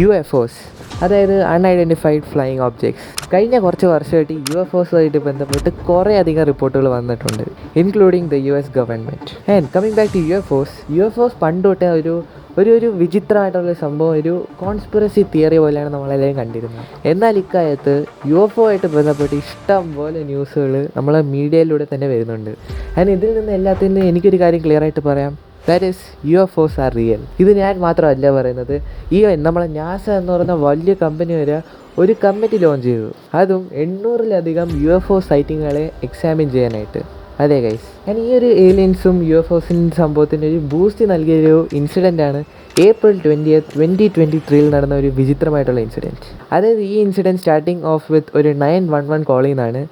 U F ഒസ് അതായത് unidentified flying objects കഴിഞ്ഞ കുറച്ച് വർഷമായിട്ട് യു എഫ് ഒസുമായിട്ട് ബന്ധപ്പെട്ട് കുറേ അധികം റിപ്പോർട്ടുകൾ വന്നിട്ടുണ്ട് including the U S government and coming back to U F Os U F Os പണ്ട് തൊട്ടേ ഒരു ഒരു ഒരു വിചിത്രമായിട്ടുള്ള സംഭവം ഒരു കോൺസ്പിറസി തിയറി പോലെയാണ് നമ്മളെല്ലാവരും കണ്ടിരുന്നത്. എന്നാൽ ഇക്കാലത്ത് യു എഫ് ഒ ആയിട്ട് ബന്ധപ്പെട്ട് ഇഷ്ടം പോലെ ന്യൂസുകൾ നമ്മളെ മീഡിയയിലൂടെ തന്നെ വരുന്നുണ്ട്. ആൻഡ് ഇതിൽ നിന്ന് എല്ലാത്തിൽ നിന്നും എനിക്കൊരു കാര്യം ക്ലിയർ ആയിട്ട് പറയാം. That is U F Os are real ഇത് ഞാൻ മാത്രമല്ല പറയുന്നത്. ഈ നമ്മളെ നാസ എന്ന് പറയുന്ന വലിയ കമ്പനി വരെ ഒരു കമ്മിറ്റി ലോഞ്ച് ചെയ്തു. അതും എണ്ണൂറിലധികം യു എഫ് ഒ സൈറ്റിങ്ങുകളെ എക്സാമിൻ ചെയ്യാനായിട്ട്. അതെ ഗൈസ് ഞാൻ ഈ ഒരു ഏലിയൻസും യു എഫ് ഒസിന്റെ സംഭവത്തിന്റെ ഒരു ബൂസ്റ്റ് നൽകിയൊരു ഇൻസിഡന്റ് ആണ് ഏപ്രിൽ ട്വന്റി ട്വന്റി ട്വന്റി ത്രീയിൽ നടന്ന ഒരു വിചിത്രമായിട്ടുള്ള ഇൻസിഡന്റ് അതായത് ഈ ഇൻസിഡന്റ് സ്റ്റാർട്ടിങ് ഓഫ് വിത്ത് ഒരു നയൻ വൺ വൺ കോളിൽ നിന്നാണ്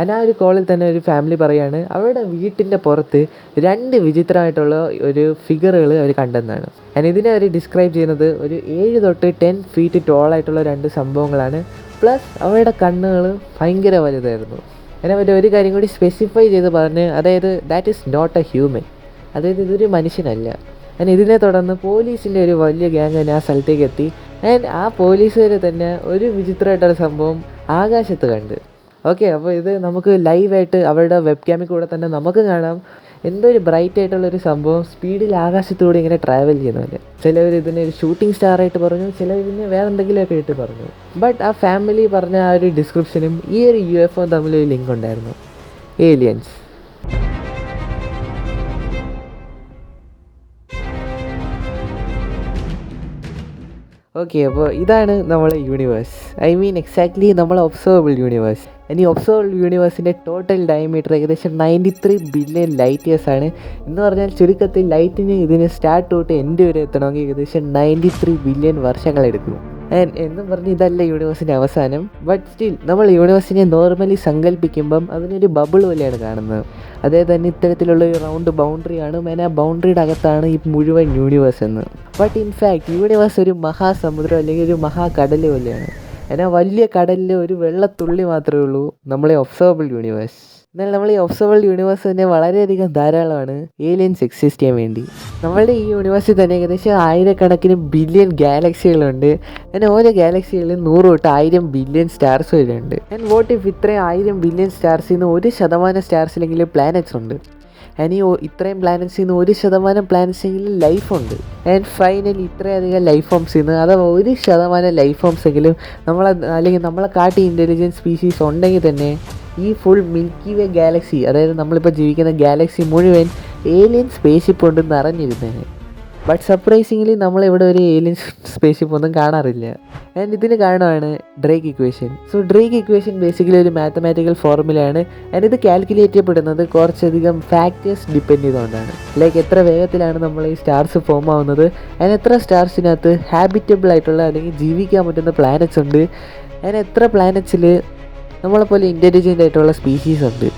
and ആ ഒരു കോളിൽ തന്നെ ഒരു ഫാമിലി പറയാണ് അവരുടെ വീട്ടിന്റെ പുറത്ത് രണ്ട് വിചിത്രമായിട്ടുള്ള ഒരു ഫിഗറുകൾ അവർ കണ്ടെന്നാണ്. ഞാൻ ഇതിനെ അവർ ഡിസ്ക്രൈബ് ചെയ്യുന്നത് ഒരു ഏഴ് തൊട്ട് ടെൻ ഫീറ്റ് ടോളായിട്ടുള്ള രണ്ട് സംഭവങ്ങളാണ്. പ്ലസ് അവരുടെ കണ്ണുകൾ ഭയങ്കര വലുതായിരുന്നു. ഞാൻ അവർ ഒരു കാര്യം കൂടി സ്പെസിഫൈ ചെയ്ത് പറഞ്ഞ് അതായത് that is not a human അതായത് ഇതൊരു മനുഷ്യനല്ല. ഞാൻ ഇതിനെ തുടർന്ന് പോലീസിന്റെ ഒരു വലിയ ഗ്യാങ് തന്നെ ആ സ്ഥലത്തേക്ക് എത്തി. ആൻഡ് ആ പോലീസുകാർ തന്നെ ഒരു വിചിത്രമായിട്ടൊരു സംഭവം ആകാശത്ത് കണ്ട്. ഓക്കെ അപ്പോൾ ഇത് നമുക്ക് ലൈവായിട്ട് അവരുടെ വെബ് ക്യാമിൽ കൂടെ തന്നെ നമുക്ക് കാണാം. എന്തൊരു ബ്രൈറ്റ് ആയിട്ടുള്ള ഒരു സംഭവം സ്പീഡിൽ ആകാശത്തൂടെ ഇങ്ങനെ ട്രാവൽ ചെയ്യുന്നതല്ലേ ചിലവർ ഇതിനെ ഒരു ഷൂട്ടിംഗ് സ്റ്റാർ ആയിട്ട് പറഞ്ഞു ചിലവർ ഇതിനെ വേറെ എന്തെങ്കിലുമൊക്കെ ആയിട്ട് പറഞ്ഞു. ബട്ട് ആ ഫാമിലി പറഞ്ഞ ആ ഒരു ഡിസ്ക്രിപ്ഷനും ഈ ഒരു യു എഫ് ഒ തമ്മിലൊരു ലിങ്ക് ഉണ്ടായിരുന്നു. ഏലിയൻസ് ഓക്കെ അപ്പോൾ ഇതാണ് നമ്മളെ യൂണിവേഴ്സ് ഐ മീൻ എക്സാക്ട്ലി നമ്മളെ ഒബ്സർവബിൾ യൂണിവേഴ്സ് ഇനി ഒബ്സർവ് യൂണിവേഴ്സിന്റെ ടോട്ടൽ ഡയമീറ്റർ ഏകദേശം ninety three billion light years ആണ്. എന്ന് പറഞ്ഞാൽ ചുരുക്കത്തിൽ ലൈറ്റിന് ഇതിന് സ്റ്റാർട്ട് തൊട്ട് എന്റെ വരെ എത്തണമെങ്കിൽ ഏകദേശം നയന്റി ത്രീ ബില്യൺ വർഷങ്ങളെടുക്കും ആൻഡ് എന്നും പറഞ്ഞ് ഇതല്ല യൂണിവേഴ്സിന്റെ അവസാനം. ബട്ട് സ്റ്റിൽ നമ്മൾ യൂണിവേഴ്സിനെ നോർമലി സങ്കല്പിക്കുമ്പം അതിനൊരു ബബിൾ പോലെയാണ് കാണുന്നത്. അതേ തന്നെ ഇത്തരത്തിലുള്ള ഒരു റൗണ്ട് ബൗണ്ടറിയാണ് മേന ബൗണ്ടറിയുടെ അകത്താണ് ഈ മുഴുവൻ യൂണിവേഴ്സ് എന്ന്. ബട്ട് ഇൻഫാക്ട് യൂണിവേഴ്സ് ഒരു മഹാസമുദ്രം അല്ലെങ്കിൽ ഒരു മഹാകടൽ പോലെയാണ്. എന്നാൽ വലിയ കടലിൽ ഒരു വെള്ളത്തുള്ളി മാത്രമേ ഉള്ളൂ. നമ്മളെ ഒബ്സർവബിൾ യൂണിവേഴ്സ് എന്നാൽ നമ്മൾ ഈ ഒബ്സർവബിൾ യൂണിവേഴ്സ് തന്നെ വളരെയധികം ധാരാളമാണ് ഏലിയൻസ് എക്സിസ്റ്റ് ചെയ്യാൻ വേണ്ടി. നമ്മളുടെ ഈ യൂണിവേഴ്സിൽ തന്നെ ഏകദേശം ആയിരക്കണക്കിന് ബില്യൺ ഗാലക്സികളുണ്ട് അങ്ങനെ ഓരോ ഗാലക്സികളിൽ നൂറ് തൊട്ട് ആയിരം ബില്യൺ സ്റ്റാർസ് വരെയുണ്ട്. ആൻഡ് വോട്ട് ഇഫ് ഇത്രയും ആയിരം ബില്യൺ സ്റ്റാർസിൽ നിന്ന് ഒരു ശതമാനം സ്റ്റാർസിലെങ്കിലും പ്ലാനറ്റ്സ് ഉണ്ട്? ഒ- ഇത്രയും പ്ലാനറ്റ്സിൽ നിന്ന് ഒരു ശതമാനം പ്ലാനറ്റ്സെങ്കിലും ലൈഫുണ്ട് ആൻഡ് ഫൈനലി ഇത്രയധികം ലൈഫ് ഫോംസിൽ നിന്ന് അഥവാ ഒരു ശതമാനം ലൈഫ് ഫോംസ് എങ്കിലും നമ്മളെ അല്ലെങ്കിൽ നമ്മളെ കാട്ടി ഇന്റലിജൻസ് സ്പീഷീസ് ഉണ്ടെങ്കിൽ തന്നെ ഈ ഫുൾ മിൽക്കി വേ ഗാലക്സി അതായത് നമ്മളിപ്പോൾ ജീവിക്കുന്ന ഗാലക്സി മുഴുവൻ ഏലിയൻ സ്പേസ് ഷിപ്പ് കൊണ്ട് നിറഞ്ഞിരുന്നേനെ. ബട്ട് സർപ്രൈസിംഗ്ലി നമ്മളിവിടെ ഒരു ഏലിയൻ സ്പേസ്ഷിപ്പ് ഒന്നും കാണാറില്ല. ആൻഡ് ഇതിന് കാരണമാണ് Drake equation so Drake equation basically ഒരു മാത്തമാറ്റിക്കൽ ഫോർമുലയാണ് ആൻഡ് ഇത് കാൽക്കുലേറ്റ് ചെയ്യപ്പെടുന്നത് കുറച്ചധികം ഫാക്ടേഴ്സ് ഡിപ്പെൻഡ് ചെയ്തുകൊണ്ടാണ്. ലൈക്ക് എത്ര വേഗത്തിലാണ് നമ്മൾ ഈ സ്റ്റാർസ് ഫോം ആവുന്നത്. ആൻഡ് എത്ര സ്റ്റാർസിനകത്ത് ഹാബിറ്റബിൾ ആയിട്ടുള്ള അല്ലെങ്കിൽ ജീവിക്കാൻ പറ്റുന്ന പ്ലാനറ്റ്സ് ഉണ്ട്. ആൻഡ് എത്ര പ്ലാനറ്റ്സിൽ നമ്മളെപ്പോലെ ഇന്റലിജന്റ് ആയിട്ടുള്ള സ്പീഷീസ് ഉണ്ട്.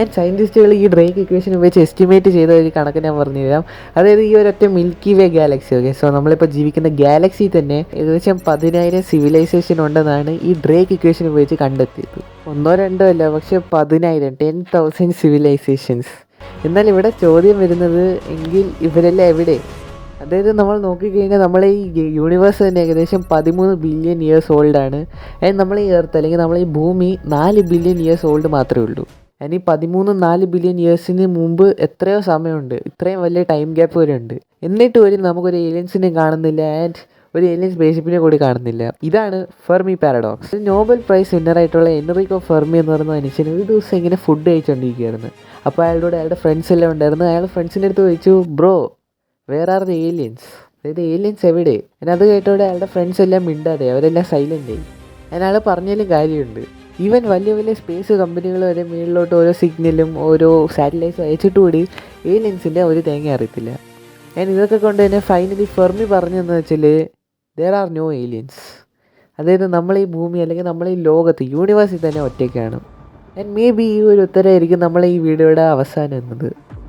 ആൻഡ് സയന്റിസ്റ്റുകൾ ഈ ഡ്രേക്ക് ഇക്വേഷൻ വെച്ച് എസ്റ്റിമേറ്റ് ചെയ്ത ഒരു കണക്ക് ഞാൻ പറഞ്ഞു തരാം അതായത് ഈ ഒരൊറ്റ Milky Way galaxy okay so നമ്മളിപ്പോൾ ജീവിക്കുന്ന ഗാലക്സി തന്നെ ഏകദേശം പതിനായിരം സിവിലൈസേഷൻ ഉണ്ടെന്നാണ് ഈ ഡ്രേക്ക് ഇക്വേഷൻ ഉപയോഗിച്ച് കണ്ടെത്തിയത്. ഒന്നോ രണ്ടോ അല്ല പക്ഷെ പതിനായിരം ടെൻ തൗസൻഡ് സിവിലൈസേഷൻസ് എന്നാൽ ഇവിടെ ചോദ്യം വരുന്നത് എങ്കിൽ ഇവരെല്ലാം എവിടെ? അതായത് നമ്മൾ നോക്കിക്കഴിഞ്ഞാൽ നമ്മളെ ഈ യൂണിവേഴ്സ് തന്നെ ഏകദേശം പതിമൂന്ന് ബില്യൺ ഇയേഴ്സ് ഓൾഡാണ് ആൻഡ് നമ്മൾ ഈ എർത്ത് അല്ലെങ്കിൽ നമ്മൾ ഈ ഭൂമി നാല് ബില്യൺ ഇയേഴ്സ് ഓൾഡ് മാത്രമേ ഉള്ളൂ. ഈ പതിമൂന്ന് നാല് ബില്യൺ ഇയേഴ്സിന് മുമ്പ് എത്രയോ സമയമുണ്ട്. ഇത്രയും വലിയ ടൈം ഗ്യാപ്പ് വരെ ഉണ്ട് എന്നിട്ട് വരും നമുക്കൊരു ഏലിയൻസിനെ കാണുന്നില്ല ആൻഡ് ഒരു ഏലിയൻ സ്പേസ്ഷിപ്പിനെ കൂടി കാണുന്നില്ല. ഇതാണ് ഫെർമി പാരഡോക്സ് നോബൽ പ്രൈസ് വിന്നറായിട്ടുള്ള എൻറിക്കോ ഫെർമി എന്ന് പറയുന്ന മനുഷ്യൻ ഒരു ദിവസം ഇങ്ങനെ ഫുഡ് കഴിച്ചുകൊണ്ടിരിക്കുകയായിരുന്നു അപ്പോൾ അയാളുടെ അയാളുടെ ഫ്രണ്ട്സ് എല്ലാം ഉണ്ടായിരുന്നു. അയാൾ ഫ്രണ്ട്സിന്റെ അടുത്ത് ചോദിച്ചു bro where are the aliens അതായത് ഏലിയൻസ് എവിടെ? അത് കേട്ടോടെ അയാളുടെ ഫ്രണ്ട്സ് എല്ലാം മിണ്ടാതെ അവരെല്ലാം സൈലന്റ് ആയി. അയാൾ പറഞ്ഞാലും കാര്യമുണ്ട്. ഈവൻ വലിയ വലിയ സ്പേസ് കമ്പനികൾ വരെ മുകളിലോട്ട് ഓരോ സിഗ്നലും ഓരോ സാറ്റലൈറ്റ്സും അയച്ചിട്ട് കൂടി ഏലിയൻസിന്റെ ഒരു തേങ്ങ അറിയത്തില്ല. ഞാൻ ഇതൊക്കെ കൊണ്ട് തന്നെ ഫൈനലി ഫെർമി പറഞ്ഞതെന്ന് വെച്ചാൽ ദർ ആർ നോ ഏലിയൻസ് അതായത് നമ്മൾ ഈ ഭൂമി അല്ലെങ്കിൽ നമ്മൾ ഈ ലോകത്ത് യൂണിവേഴ്സിൽ തന്നെ ഒറ്റയ്ക്കാണ്. ആൻഡ് മേ ബി ഈ ഒരു ഉത്തരമായിരിക്കും നമ്മളെ ഈ വീഡിയോയുടെ അവസാനം എന്നത്.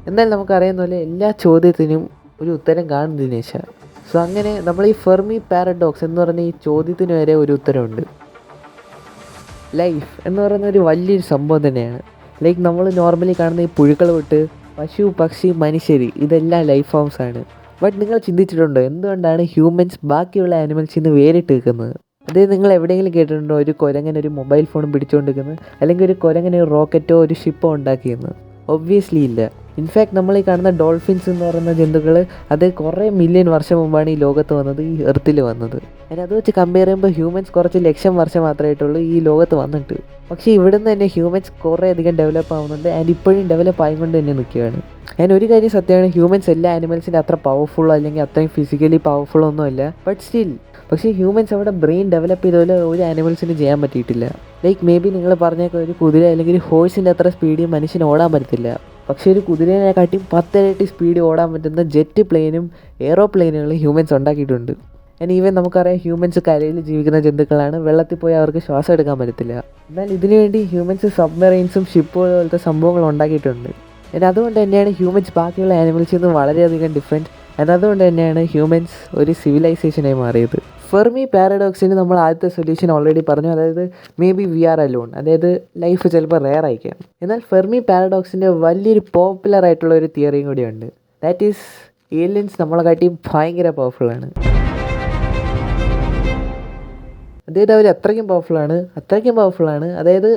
എന്നാൽ നമുക്കറിയുന്ന പോലെ എല്ലാ ചോദ്യത്തിനും ഒരു ഉത്തരം കാണും ദിനേശ സോ അങ്ങനെ നമ്മൾ ഈ ഫെർമി പാരഡോക്സ് എന്ന് പറഞ്ഞ ഈ ചോദ്യത്തിന് വരെ ഒരു ഉത്തരമുണ്ട്. ലൈഫ് എന്ന് പറയുന്ന ഒരു വലിയൊരു സംഭവം തന്നെയാണ്. ലൈക്ക് നമ്മൾ നോർമലി കാണുന്ന ഈ പുഴുക്കൾ തൊട്ട് പശു പക്ഷി മനുഷ്യർ ഇതെല്ലാം ലൈഫ് ഫോംസ് ആണ്. ബട്ട് നിങ്ങൾ ചിന്തിച്ചിട്ടുണ്ടോ? എന്തുകൊണ്ടാണ് ഹ്യൂമൻസ് ബാക്കിയുള്ള ആനിമൽസിൽ നിന്ന് വേറിട്ട് നിൽക്കുന്നത് അതായത് നിങ്ങൾ എവിടെയെങ്കിലും കേട്ടിട്ടുണ്ടോ ഒരു കുരങ്ങൻ ഒരു മൊബൈൽ ഫോണും പിടിച്ചുകൊണ്ടിരിക്കുന്നത് അല്ലെങ്കിൽ ഒരു കുരങ്ങൻ ഒരു റോക്കറ്റോ ഒരു ഷിപ്പോ ഉണ്ടാക്കിയെന്ന്? ഒബ്വിയസ്ലി ഇല്ല. ഇൻഫാക്ട് നമ്മൾ ഈ കാണുന്ന ഡോൾഫിൻസ് എന്ന് പറയുന്ന ജന്തുക്കൾ അത് കുറേ മില്യൺ വർഷം മുമ്പാണ് ഈ ലോകത്ത് വന്നത് ഈ എർത്തിൽ വന്നത്. അതിന് അത് വെച്ച് കമ്പയർ ചെയ്യുമ്പോൾ ഹ്യൂമൻസ് കുറച്ച് ലക്ഷം വർഷം മാത്രമേ ആയിട്ടുള്ളൂ ഈ ലോകത്ത് വന്നിട്ട്. പക്ഷേ ഇവിടുന്ന് തന്നെ ഹ്യൂമൻസ് കുറേ അധികം ഡെവലപ്പ് ആവുന്നുണ്ട് ആൻഡ് ഇപ്പോഴും ഡെവലപ്പ് ആയിക്കൊണ്ട് തന്നെ നിൽക്കുകയാണ്. ഞാൻ ഒരു കാര്യം സത്യമാണ് ഹ്യൂമൻസ് എല്ലാ ആനിമൽസിന്റെ അത്ര പവർഫുള്ളോ അല്ലെങ്കിൽ അത്രയും ഫിസിക്കലി പവർഫുള്ളോ ഒന്നുമല്ല ബട്ട് സ്റ്റിൽ പക്ഷേ ഹ്യൂമൻസ് അവിടെ ബ്രെയിൻ ഡെവലപ്പ് ചെയ്ത പോലെ ഒരു ആനിമൽസിന് ചെയ്യാൻ പറ്റിയിട്ടില്ല. ലൈക്ക് മേ ബി നിങ്ങൾ പറഞ്ഞേക്ക ഒരു കുതിര അല്ലെങ്കിൽ ഹോഴ്സിന്റെ അത്ര സ്പീഡിൽ മനുഷ്യന് ഓടാൻ പറ്റത്തില്ല. പക്ഷേ ഒരു കുതിരേനെക്കാട്ടിയും പത്തിരട്ടി സ്പീഡ് ഓടാൻ പറ്റുന്ന ജെറ്റ് പ്ലെയിനും എയറോപ്ലെയിനുകളും ഹ്യൂമൻസ് ഉണ്ടാക്കിയിട്ടുണ്ട്. ആൻഡ് ഈവൻ നമുക്കറിയാം ഹ്യൂമൻസ് കരയിൽ ജീവിക്കുന്ന ജന്തുക്കളാണ്. വെള്ളത്തിൽ പോയി അവർക്ക് ശ്വാസം എടുക്കാൻ പറ്റത്തില്ല. എന്നാൽ ഇതിനുവേണ്ടി ഹ്യൂമൻസ് സബ്മറൈൻസും ഷിപ്പുകളും പോലത്തെ സംഭവങ്ങൾ ഉണ്ടാക്കിയിട്ടുണ്ട്. ആൻഡ് അതുകൊണ്ട് തന്നെയാണ് ഹ്യൂമൻസ് ബാക്കിയുള്ള ആനിമൽസിൽ നിന്ന് വളരെയധികം ഡിഫറെന്റ് ആൻഡ് അതുകൊണ്ട് തന്നെയാണ് ഹ്യൂമൻസ് ഒരു സിവിലൈസേഷനായി മാറിയത്. ഫെർമി പാരഡോക്സിന് നമ്മൾ ആദ്യത്തെ സൊല്യൂഷൻ ഓൾറെഡി പറഞ്ഞു. അതായത് may be we are alone അതായത് ലൈഫ് ചിലപ്പോൾ റെയർ ആയിരിക്കാം. എന്നാൽ ഫെർമി പാരഡോക്സിന്റെ വലിയൊരു പോപ്പുലർ ആയിട്ടുള്ള ഒരു തിയറിയും കൂടിയുണ്ട് ദാറ്റ് ഈസ് ഏലിയൻസ് നമ്മളെ കാട്ടിയും ഭയങ്കര പവർഫുള്ളാണ് അതായത് അവർ അത്രയ്ക്കും പവർഫുള്ളാണ് അത്രയ്ക്കും പവർഫുള്ളാണ് അതായത്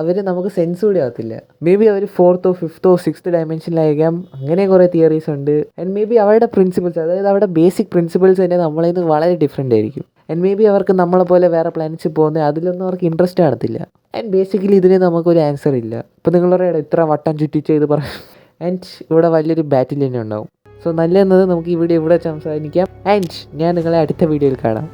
അവർ നമുക്ക് സെൻസ് കൂടി ആകത്തില്ല മേ ബി അവർ ഫോർത്തോ ഫിഫ്ത്തോ സിക്സ്ത് ഡയമെൻഷനിലായിരിക്കാം അങ്ങനെ കുറേ തിയറീസ് ഉണ്ട്. ആൻഡ് മേ ബി അവരുടെ പ്രിൻസിപ്പിൾസ് അതായത് അവരുടെ ബേസിക് പ്രിൻസിപ്പിൾസ് തന്നെ നമ്മളിൽ നിന്ന് വളരെ ഡിഫറെന്റ് ആയിരിക്കും. ആൻഡ് മേ ബി അവർക്ക് നമ്മളെ പോലെ വേറെ പ്ലാനിച്ച് പോകുന്നത് അതിലൊന്നും അവർക്ക് ഇൻട്രസ്റ്റ് കാണത്തില്ല. ആൻഡ് ബേസിക്കലി ഇതിന് നമുക്കൊരു ആൻസർ ഇല്ല. ഇപ്പോൾ നിങ്ങൾ പറയാം ഇത്ര വട്ടം ചുറ്റിച്ച് ഇത് പറ ആൻഡ് ഇവിടെ വലിയൊരു ബാറ്റിൽ തന്നെ ഉണ്ടാവും. സോ നല്ലതെന്നത് നമുക്ക് ഇവിടെ ഇവിടെ സംസാരിക്കാം ആൻഡ് ഞാൻ നിങ്ങളെ അടുത്ത വീഡിയോയിൽ കാണാം.